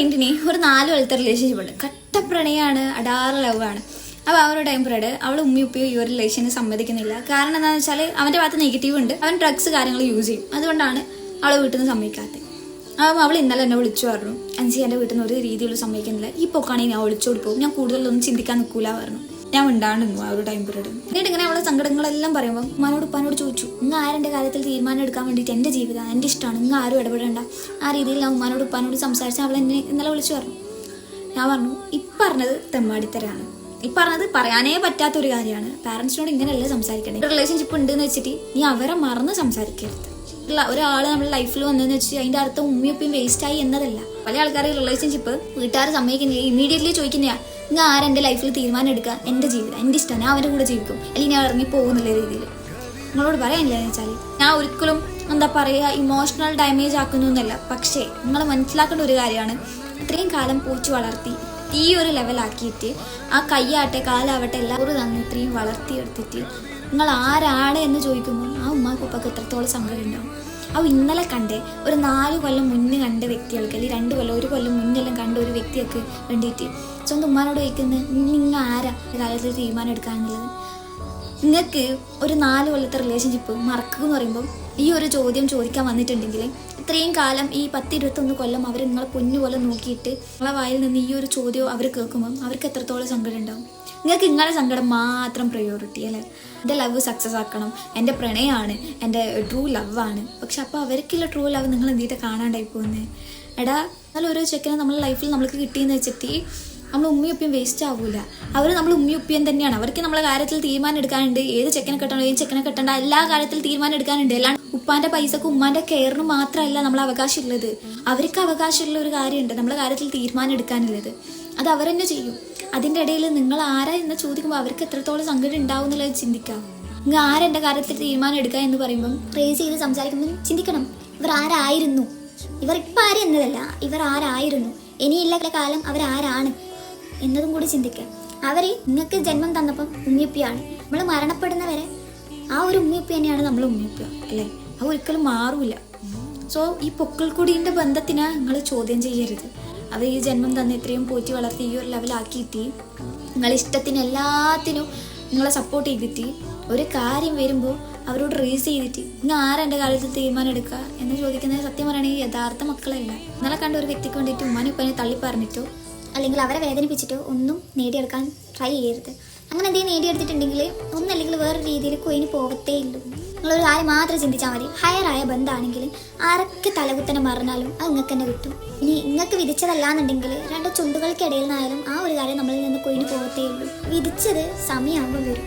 ക്ലയന്റിന് ഒരു നാല് കൊല്ലത്തെ റിലേഷൻഷിപ്പ് ഉണ്ട്. കട്ട പ്രണയമാണ് അടാറ് ലവ് ആണ് അപ്പോൾ അവരുടെ ഒരു ടൈം പീരീഡ് അവൾ ഉമ്മി ഈ ഒരു റിലേഷന് സമ്മതിക്കുന്നില്ല. കാരണം എന്താണെന്ന് വെച്ചാൽ അവന്റെ ഭാഗത്ത് നെഗറ്റീവ് ഉണ്ട്. അവൻ ഡ്രഗ്സ് കാര്യങ്ങൾ യൂസ് ചെയ്യും. അതുകൊണ്ടാണ് അവളെ വീട്ടിൽ നിന്ന് സമ്മതിക്കാത്തത്. അപ്പം അവൾ ഇന്നലെ എന്നെ വിളിച്ചു പറഞ്ഞു. അഞ്ചി എന്റെ വീട്ടിൽ നിന്ന് ഒരു രീതിയിലുള്ള സമ്മതിക്കുന്നില്ല. ഈ പൊക്കാണെങ്കിൽ ഞാൻ ഒളിച്ചോടി പോകും. ഞാൻ കൂടുതലൊന്നും ചിന്തിക്കാൻ നിൽക്കൂല പറഞ്ഞു. ഞാൻ ഉണ്ടായിരുന്നു ആ ഒരു ടൈം പീരീഡ് എന്നിട്ട് ഇങ്ങനെ അവളെ സങ്കടങ്ങളെല്ലാം പറയുമ്പോൾ ഉമ്മാനോട് ഉപ്പാനോട് ചോദിച്ചു ഇങ്ങ് ആരെന്റെ കാര്യത്തിൽ തീരുമാനം എടുക്കാൻ വേണ്ടിയിട്ട് എന്റെ ജീവിതം എന്റെ ഇഷ്ടമാണ് ഇങ്ങ് ആരും ഇടപെടേണ്ട. ആ രീതിയിൽ ഞാൻ ഉമ്മാനോട് ഉപ്പാനോട് സംസാരിച്ച് അവൾ എന്നെ ഇന്നലെ വിളിച്ചു പറഞ്ഞു. ഞാൻ പറഞ്ഞു ഇപ്പറഞ്ഞത് തെമ്മാടിത്തരാണ്. ഈ പറഞ്ഞത് പറയാനേ പറ്റാത്ത ഒരു കാര്യമാണ്. പാരൻസിനോട് ഇങ്ങനെയല്ല സംസാരിക്കണേ റിലേഷൻഷിപ്പ് ഉണ്ടെന്ന് വെച്ചിട്ട് നീ അവരെ മറന്ന് സംസാരിക്കരുത്. ഒരാൾ നമ്മുടെ ലൈഫിൽ വന്നതെന്ന് വെച്ച് അതിന്റെ അർത്ഥം ഉമ്മയൊപ്പം വേസ്റ്റ് ആയി എന്നതല്ല. പല ആൾക്കാർ റിലേഷൻഷിപ്പ് വീട്ടുകാർ സമ്മതിക്കുന്നില്ല ഇമീഡിയറ്റ്ലി ചോദിക്കുന്നയാ ഞാൻ എന്റെ ലൈഫിൽ തീരുമാനം എടുക്കുക എന്റെ ജീവിതം എന്റെ ഇഷ്ടം. ഞാൻ അവന്റെ കൂടെ ജീവിക്കും. അല്ലെങ്കിൽ ഞാൻ ഇറങ്ങി പോകുന്നുള്ള രീതിയിൽ നിങ്ങളോട് പറയാനില്ല എന്ന് വെച്ചാൽ ഞാൻ ഒരിക്കലും എന്താ പറയുക ഇമോഷണൽ ഡാമേജ് ആക്കുന്നു എന്നല്ല. പക്ഷേ നിങ്ങൾ മനസ്സിലാക്കേണ്ട ഒരു കാര്യമാണ്. ഇത്രയും കാലം പോച്ചു വളർത്തി ഈ ഒരു ലെവലാക്കിയിട്ട് ആ കൈയാട്ടെ കാലാവട്ടെ എല്ലാവരും തന്നു ഇത്രയും വളർത്തിയെടുത്തിട്ട് നിങ്ങൾ ആരാണ് എന്ന് ചോദിക്കുമ്പോൾ ആ ഉമ്മാക്ക് എത്രത്തോളം സങ്കടം ഉണ്ടാവും. ആ ഇന്നലെ കണ്ട് ഒരു നാല് കൊല്ലം മുന്നേ കണ്ട വ്യക്തികൾക്ക് അല്ലെങ്കിൽ രണ്ട് കൊല്ലം ഒരു കൊല്ലം മുന്നെല്ലാം കണ്ട ഒരു വ്യക്തിയൊക്കെ വേണ്ടിയിട്ട് സ്വന്തം ഉമ്മാനോട് ചോദിക്കുന്നത് നിങ്ങൾ ആരാ? കാലത്തിൽ തീരുമാനം എടുക്കാന്നുള്ളത് നിങ്ങൾക്ക് ഒരു നാല് കൊല്ലത്തെ റിലേഷൻഷിപ്പ് മറക്കുക എന്ന് പറയുമ്പോൾ ഈ ഒരു ചോദ്യം ചോദിക്കാൻ വന്നിട്ടുണ്ടെങ്കിൽ ഇത്രയും കാലം ഈ പത്ത് ഇരുപത്തൊന്ന് കൊല്ലം അവർ നിങ്ങളെ പൊന്നുപോലെ നോക്കിയിട്ട് നിങ്ങളെ വായിൽ നിന്ന് ഈ ഒരു ചോദ്യം അവർ കേൾക്കുമ്പോൾ അവർക്ക് എത്രത്തോളം സങ്കടം ഉണ്ടാവും? നിങ്ങൾക്ക് നിങ്ങളുടെ സങ്കടം മാത്രം പ്രയോറിറ്റി അല്ലേ? എന്റെ ലവ് സക്സസ് ആക്കണം. എന്റെ പ്രണയമാണ്. എന്റെ ട്രൂ ലവാണ് പക്ഷെ അപ്പോൾ അവർക്കുള്ള ട്രൂ ലവ് നിങ്ങൾ എന്തിട്ട് കാണാണ്ടായി പോകുന്നത് എടാ എന്നാൽ ഓരോ ചെക്കനെ നമ്മൾ ലൈഫിൽ നമ്മൾക്ക് കിട്ടിയെന്ന് വെച്ചിട്ട് നമ്മൾ ഉമ്മിയൊപ്പിയും വേസ്റ്റ് ആവൂല. അവർ നമ്മൾ ഉമ്മിയൊപ്പിയും തന്നെയാണ്. അവർക്ക് നമ്മളെ കാര്യത്തിൽ തീരുമാനം എടുക്കാനുണ്ട്. ഏത് ചെക്കനെ കെട്ടണം ഏത് ചെക്കനെ കെട്ടണ്ട എല്ലാ കാര്യത്തിൽ തീരുമാനം എടുക്കാനുണ്ട്. അല്ലാണ്ട് ഉപ്പാന്റെ പൈസക്ക് ഉമ്മാന്റെ കെയറിന് മാത്രമല്ല നമ്മൾ അവകാശമുള്ളത്. അവർക്ക് അവകാശമുള്ള ഒരു കാര്യമുണ്ട്. നമ്മളെ കാര്യത്തിൽ തീരുമാനം എടുക്കാനുള്ളത്. അത് അവരെന്നെ ചെയ്യും. അതിന്റെ ഇടയിൽ നിങ്ങൾ ആരാ എന്ന് ചോദിക്കുമ്പോൾ അവർക്ക് എത്രത്തോളം സങ്കടം ഉണ്ടാവും എന്നുള്ളത് ചിന്തിക്കാം. നിങ്ങൾ ആരെന്റെ കാര്യത്തിൽ തീരുമാനം എടുക്കുക എന്ന് പറയുമ്പം പ്രേസ് ചെയ്ത് സംസാരിക്കുമ്പോൾ ചിന്തിക്കണം. ഇവർ ആരായിരുന്നു? ഇവർ ഇപ്പം ആര് എന്നതല്ല. ഇവർ ആരായിരുന്നു? ഇനിയുള്ള കാലം അവരാരാണ് എന്നതും കൂടി ചിന്തിക്കാം. അവർ നിങ്ങൾക്ക് ജന്മം തന്നപ്പം ഉമ്മിയപ്പിയാണ്. നമ്മൾ മരണപ്പെടുന്നവരെ ആ ഒരു ഉമ്മിയപ്പി തന്നെയാണ് നമ്മൾ ഉമ്മിയപ്പ അല്ലേ? അത് ഒരിക്കലും മാറൂല. സോ ഈ പൊക്കിൾക്കുടീന്റെ ബന്ധത്തിനെ നിങ്ങൾ ചോദ്യം ചെയ്യരുത്. അവർ ഈ ജന്മം തന്നെ ഇത്രയും പോറ്റി വളർത്തി ഈ ഒരു ലെവലാക്കിയിട്ട് നിങ്ങൾ ഇഷ്ടത്തിന് എല്ലാത്തിനും നിങ്ങളെ സപ്പോർട്ട് ചെയ്തിട്ട് ഒരു കാര്യം വരുമ്പോൾ അവരോട് റേസ് ചെയ്തിട്ട് ഇന്ന് ആരാ എന്റെ കാലത്ത് തീരുമാനം എടുക്കുക? എന്ന് ചോദിക്കുന്നത് സത്യം പറയുകയാണെങ്കിൽ യഥാർത്ഥ മക്കളല്ല. ഇന്നലെ കണ്ട ഒരു വ്യക്തിക്ക് വേണ്ടിയിട്ട് ഉമ്മാനെ ഉപ്പാനെ തള്ളി പറഞ്ഞിട്ടോ അല്ലെങ്കിൽ അവരെ വേദനിപ്പിച്ചിട്ടോ ഒന്നും നേടിയെടുക്കാൻ ട്രൈ ചെയ്യരുത്. അങ്ങനെ എന്തെങ്കിലും നേടിയെടുത്തിട്ടുണ്ടെങ്കിൽ ഒന്നല്ലെങ്കിൽ വേറെ രീതിയിൽ കൊയിന് പോകത്തേ ഇല്ലു നിങ്ങളൊരു കാര്യം മാത്രം ചിന്തിച്ചാൽ മതി. ഹയറായ ബന്ധമാണെങ്കിലും ആരൊക്കെ തലകുത്തനെ മറന്നാലും അത് നിങ്ങൾക്ക് തന്നെ കിട്ടും. ഇനി നിങ്ങൾക്ക് വിധിച്ചതല്ലാന്നുണ്ടെങ്കിൽ രണ്ട് ചുണ്ടുകൾക്കിടയിൽ നിന്നായാലും ആ ഒരു കാര്യം നമ്മളിൽ നിന്ന് കൊയിന് പോകത്തേ ഉള്ളൂ വിധിച്ചത് സമയമാകുമ്പോൾ വരും.